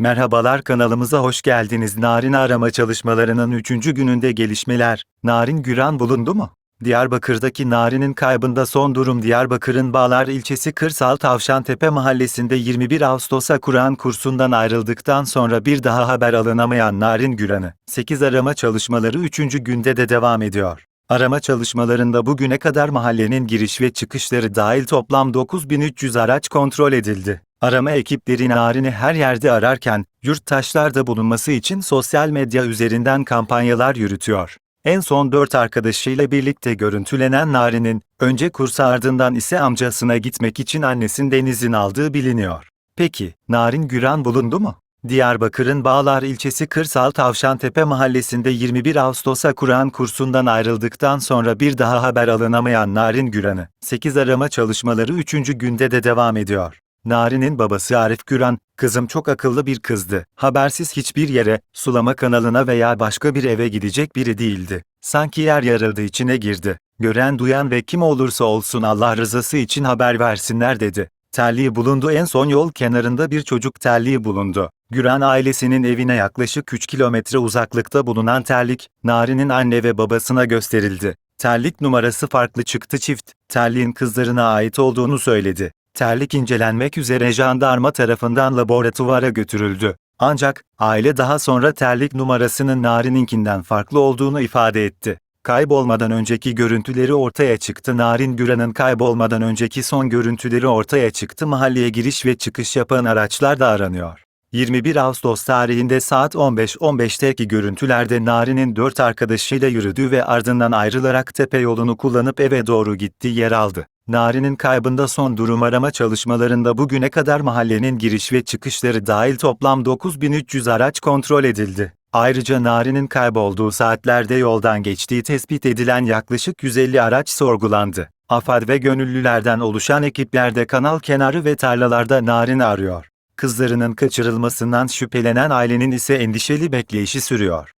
Merhabalar kanalımıza hoş geldiniz. Narin arama çalışmalarının 3. gününde gelişmeler. Narin Güran bulundu mu? Diyarbakır'daki Narin'in kaybında son durum Diyarbakır'ın Bağlar ilçesi Kırsal Tavşantepe mahallesinde 21 Ağustos'a Kur'an kursundan ayrıldıktan sonra bir daha haber alınamayan Narin Güran'ı, 8 arama çalışmaları 3. günde de devam ediyor. Arama çalışmalarında bugüne kadar mahallenin giriş ve çıkışları dahil toplam 9300 araç kontrol edildi. Arama ekipleri Narin'i her yerde ararken, yurttaşlarda bulunması için sosyal medya üzerinden kampanyalar yürütüyor. En son dört arkadaşıyla birlikte görüntülenen Narin'in, önce kursa ardından ise amcasına gitmek için annesinden izin aldığı biliniyor. Peki, Narin Güran bulundu mu? Diyarbakır'ın Bağlar ilçesi Kırsal Tavşantepe mahallesinde 21 Ağustos'a Kur'an kursundan ayrıldıktan sonra bir daha haber alınamayan Narin Güran'ı, 8 arama çalışmaları 3. günde de devam ediyor. Narin'in babası Arif Güran, kızım çok akıllı bir kızdı. Habersiz hiçbir yere, sulama kanalına veya başka bir eve gidecek biri değildi. Sanki yer yarıldı içine girdi. Gören duyan ve kim olursa olsun Allah rızası için haber versinler dedi. Terliği bulundu en son yol kenarında bir çocuk terliği bulundu. Güran ailesinin evine yaklaşık 3 kilometre uzaklıkta bulunan terlik, Narin'in anne ve babasına gösterildi. Terlik numarası farklı çıktı çift, terliğin kızlarına ait olduğunu söyledi. Terlik incelenmek üzere jandarma tarafından laboratuvara götürüldü. Ancak, aile daha sonra terlik numarasının Narin'inkinden farklı olduğunu ifade etti. Kaybolmadan önceki görüntüleri ortaya çıktı. Narin Güran'ın kaybolmadan önceki son görüntüleri ortaya çıktı. Mahalleye giriş ve çıkış yapan araçlar da aranıyor. 21 Ağustos tarihinde saat 15.15'teki görüntülerde Narin'in dört arkadaşıyla yürüdüğü ve ardından ayrılarak tepe yolunu kullanıp eve doğru gittiği yer aldı. Narin'in kaybında son durum arama çalışmalarında bugüne kadar mahallenin giriş ve çıkışları dahil toplam 9300 araç kontrol edildi. Ayrıca Narin'in kaybolduğu saatlerde yoldan geçtiği tespit edilen yaklaşık 150 araç sorgulandı. AFAD ve gönüllülerden oluşan ekipler de kanal kenarı ve tarlalarda Narin'i arıyor. Kızlarının kaçırılmasından şüphelenen ailenin ise endişeli bekleyişi sürüyor.